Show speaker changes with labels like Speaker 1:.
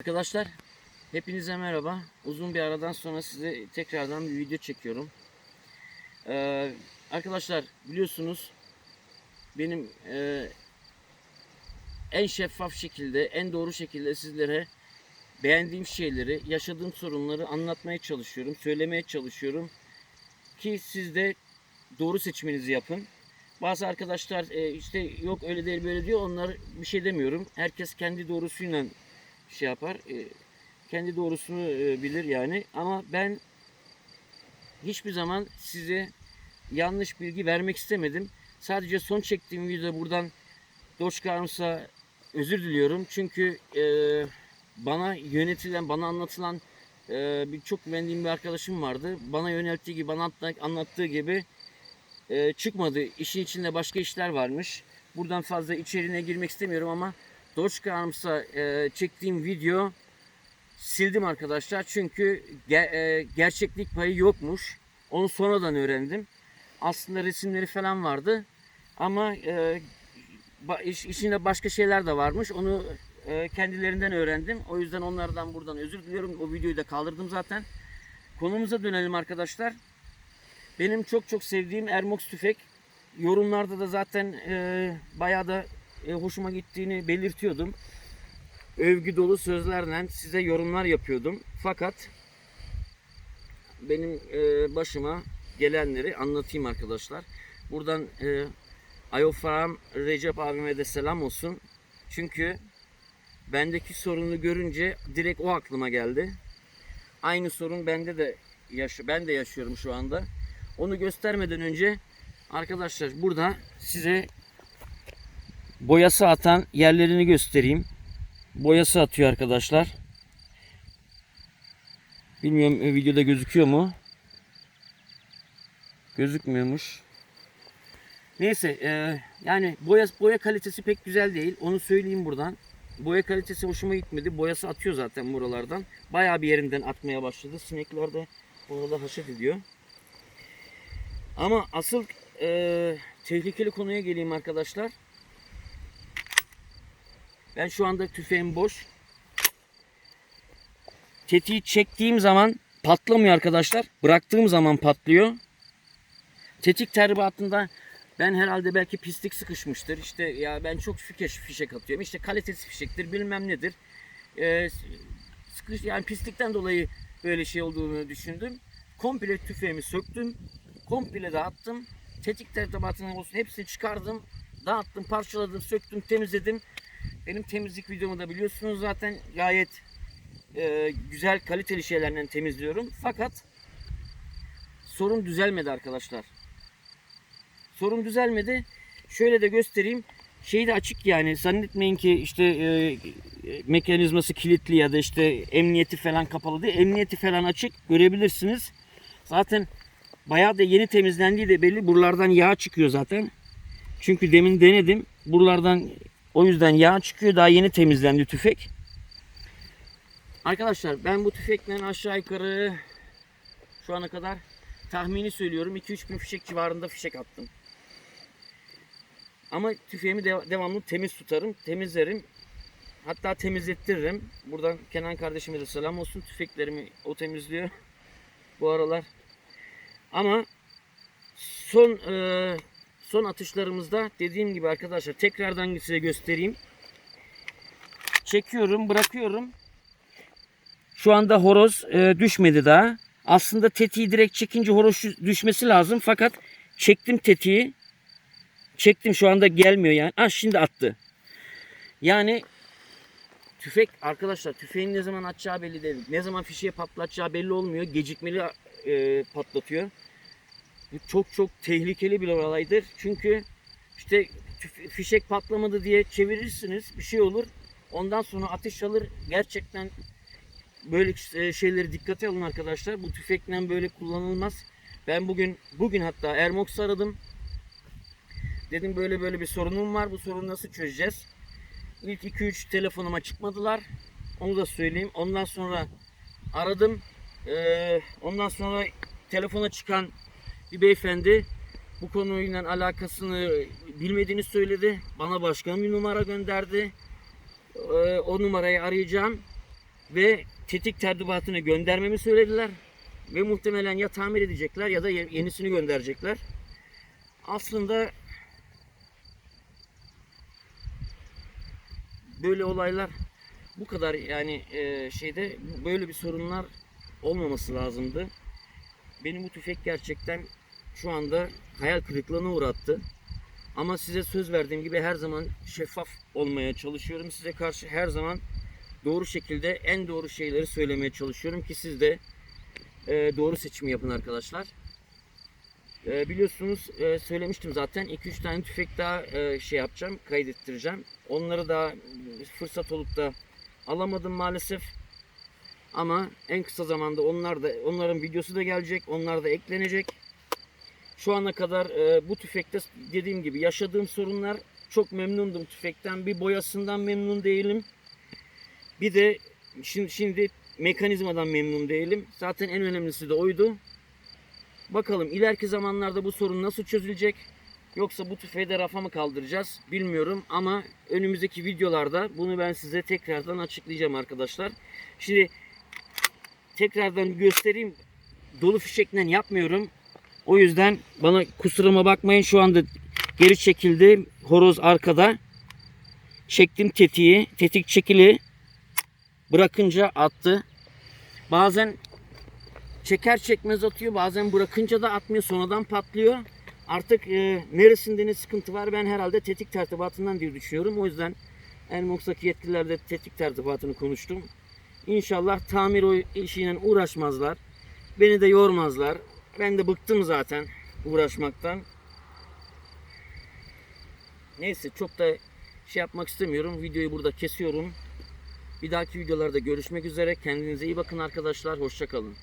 Speaker 1: Arkadaşlar hepinize merhaba. Uzun bir aradan sonra size tekrardan bir video çekiyorum. Ee, arkadaşlar biliyorsunuz benim e, en şeffaf şekilde, en doğru şekilde sizlere beğendiğim şeyleri, yaşadığım sorunları anlatmaya çalışıyorum, söylemeye çalışıyorum ki siz de doğru seçiminizi yapın. Bazı arkadaşlar e, işte yok öyle değil böyle diyor. Onlar bir şey demiyorum. Herkes kendi doğrusuyla şey yapar. e, kendi doğrusunu e, bilir yani. Ama ben hiçbir zaman size yanlış bilgi vermek istemedim. Sadece son çektiğim videoda buradan Doçkarmus'a özür diliyorum. Çünkü e, bana yönetilen, bana anlatılan bir çok güvendiğim bir arkadaşım vardı. Bana yönelttiği gibi, bana anlat- anlattığı gibi çıkmadı. İşin içinde başka işler varmış. Buradan fazla içeriğine girmek istemiyorum ama Dogecoin'ımsa e, çektiğim video sildim arkadaşlar. Çünkü ge- e, gerçeklik payı yokmuş. Onu sonradan öğrendim. Aslında resimleri falan vardı. Ama e, iş, içinde başka şeyler de varmış. Onu e, kendilerinden öğrendim. O yüzden onlardan buradan özür diliyorum. O videoyu da kaldırdım zaten. Konumuza dönelim arkadaşlar. Benim çok çok sevdiğim Ermox tüfek. Yorumlarda da zaten e, bayağı da e, hoşuma gittiğini belirtiyordum. Övgü dolu sözlerle size yorumlar yapıyordum. Fakat benim e, başıma gelenleri anlatayım arkadaşlar. Buradan e, Ayofam Recep abime de selam olsun. Çünkü bendeki sorunu görünce direkt o aklıma geldi. Aynı sorun bende de yaş ben de yaşıyorum şu anda. Onu göstermeden önce arkadaşlar burada size boyası atan yerlerini göstereyim. Boyası atıyor arkadaşlar. Bilmiyorum e, videoda gözüküyor mu? Gözükmüyormuş. Neyse e, yani boya, boya kalitesi pek güzel değil. Onu söyleyeyim buradan. Boya kalitesi hoşuma gitmedi. Boyası atıyor zaten buralardan. Bayağı bir yerinden atmaya başladı. Sinekler de orada haşet ediyor. Ama asıl e, tehlikeli konuya geleyim arkadaşlar. Ben şu anda tüfeğim boş. Tetiği çektiğim zaman patlamıyor arkadaşlar. Bıraktığım zaman patlıyor. Tetik terbiatında ben herhalde belki pislik sıkışmıştır. İşte ya ben çok fişek, fişek atıyorum. İşte kalitesi fişektir bilmem nedir. Ee, sıkış, yani pislikten dolayı böyle şey olduğunu düşündüm. Komple tüfeğimi söktüm. Komple dağıttım. Tetik terbiatının olsun hepsini çıkardım. Dağıttım, parçaladım, söktüm, temizledim. Benim temizlik videomu da biliyorsunuz zaten gayet e, güzel kaliteli şeylerden temizliyorum. Fakat sorun düzelmedi arkadaşlar. Sorun düzelmedi. Şöyle de göstereyim. Şey de açık yani zannetmeyin ki işte e, e, mekanizması kilitli ya da işte emniyeti falan kapalı değil. Emniyeti falan açık görebilirsiniz. Zaten bayağı da yeni temizlendiği de belli. Buralardan yağ çıkıyor zaten. Çünkü demin denedim. Buralardan o yüzden yağ çıkıyor. Daha yeni temizlendi tüfek. Arkadaşlar ben bu tüfekle aşağı yukarı şu ana kadar tahmini söylüyorum 2-3 bin fişek civarında fişek attım. Ama tüfeğimi de- devamlı temiz tutarım, temizlerim. Hatta temizlettiririm. Buradan Kenan kardeşime de selam olsun. Tüfeklerimi o temizliyor bu aralar. Ama son e, son atışlarımızda dediğim gibi arkadaşlar tekrardan size göstereyim. Çekiyorum, bırakıyorum. Şu anda horoz e, düşmedi daha. Aslında tetiği direkt çekince horoz düşmesi lazım. Fakat çektim tetiği. Çektim şu anda gelmiyor yani. Ah şimdi attı. Yani tüfek arkadaşlar tüfeğin ne zaman atacağı belli değil. Ne zaman fişeği patlatacağı belli olmuyor. Gecikmeli e, patlatıyor. Bu çok çok tehlikeli bir olaydır. Çünkü işte fişek patlamadı diye çevirirsiniz bir şey olur. Ondan sonra ateş alır. Gerçekten böyle e, şeyleri dikkate alın arkadaşlar. Bu tüfekle böyle kullanılmaz. Ben bugün bugün hatta Ermox aradım. Dedim böyle böyle bir sorunum var. Bu sorunu nasıl çözeceğiz? İlk 2-3 telefonuma çıkmadılar. Onu da söyleyeyim. Ondan sonra aradım. Ee, ondan sonra telefona çıkan bir beyefendi bu konuyla alakasını bilmediğini söyledi. Bana başka bir numara gönderdi. Ee, o numarayı arayacağım. ve tetik tertibatını göndermemi söylediler. Ve muhtemelen ya tamir edecekler ya da ye- yenisini gönderecekler. Aslında böyle olaylar bu kadar yani e, şeyde böyle bir sorunlar olmaması lazımdı. Benim bu tüfek gerçekten şu anda hayal kırıklığına uğrattı. Ama size söz verdiğim gibi her zaman şeffaf olmaya çalışıyorum. Size karşı her zaman doğru şekilde en doğru şeyleri söylemeye çalışıyorum ki siz de e, doğru seçimi yapın arkadaşlar. E, biliyorsunuz e, söylemiştim zaten 2-3 tane tüfek daha e, şey yapacağım, kaydettireceğim. Onları da fırsat olup da alamadım maalesef. Ama en kısa zamanda onlar da onların videosu da gelecek, onlar da eklenecek. Şu ana kadar e, bu tüfekte dediğim gibi yaşadığım sorunlar çok memnundum tüfekten. Bir boyasından memnun değilim. Bir de şimdi, şimdi mekanizmadan memnun değilim. Zaten en önemlisi de oydu. Bakalım ileriki zamanlarda bu sorun nasıl çözülecek? Yoksa bu tüfeği de rafa mı kaldıracağız bilmiyorum ama önümüzdeki videolarda bunu ben size tekrardan açıklayacağım arkadaşlar. Şimdi tekrardan göstereyim. Dolu fişekten yapmıyorum. O yüzden bana kusuruma bakmayın şu anda geri çekildi. Horoz arkada. Çektim tetiği. Tetik çekili. Bırakınca attı. Bazen çeker çekmez atıyor. Bazen bırakınca da atmıyor. Sonradan patlıyor. Artık e, neresinde ne sıkıntı var ben herhalde tetik tertibatından diye düşünüyorum. O yüzden Elmox'taki yetkililerle tetik tertibatını konuştum. İnşallah tamir o işiyle uğraşmazlar. Beni de yormazlar. Ben de bıktım zaten uğraşmaktan. Neyse çok da şey yapmak istemiyorum. Videoyu burada kesiyorum. Bir dahaki videolarda görüşmek üzere. Kendinize iyi bakın arkadaşlar. Hoşçakalın.